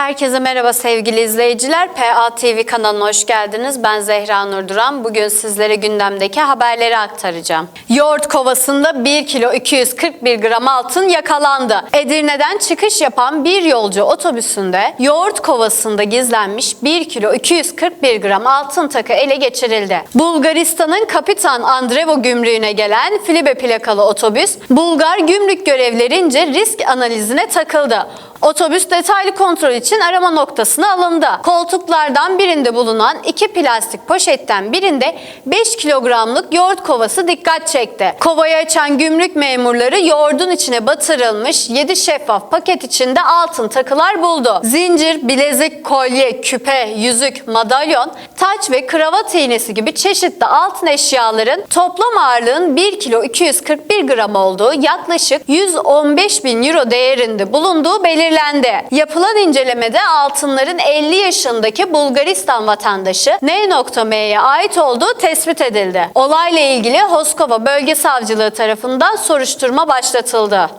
Herkese merhaba sevgili izleyiciler. PA TV kanalına hoş geldiniz. Ben Zehra Nur Duran. Bugün sizlere gündemdeki haberleri aktaracağım. Yoğurt kovasında 1 kilo 241 gram altın yakalandı. Edirne'den çıkış yapan bir yolcu otobüsünde yoğurt kovasında gizlenmiş 1 kilo 241 gram altın takı ele geçirildi. Bulgaristan'ın Kapitan Andrevo gümrüğüne gelen Filibe plakalı otobüs Bulgar gümrük görevlerince risk analizine takıldı. Otobüs detaylı kontrol için arama noktasına alındı. Koltuklardan birinde bulunan iki plastik poşetten birinde 5 kilogramlık yoğurt kovası dikkat çekti. Kovayı açan gümrük memurları yoğurdun içine batırılmış 7 şeffaf paket içinde altın takılar buldu. Zincir, bilezik, kolye, küpe, yüzük, madalyon, taç ve kravat iğnesi gibi çeşitli altın eşyaların toplam ağırlığın 1 kilo 241 gram olduğu yaklaşık 115 bin euro değerinde bulunduğu belirlendi. Yapılan incelemede altınların 50 yaşındaki Bulgaristan vatandaşı N.M'ye ait olduğu tespit edildi. Olayla ilgili Hoskova Bölge Savcılığı tarafından soruşturma başlatıldı.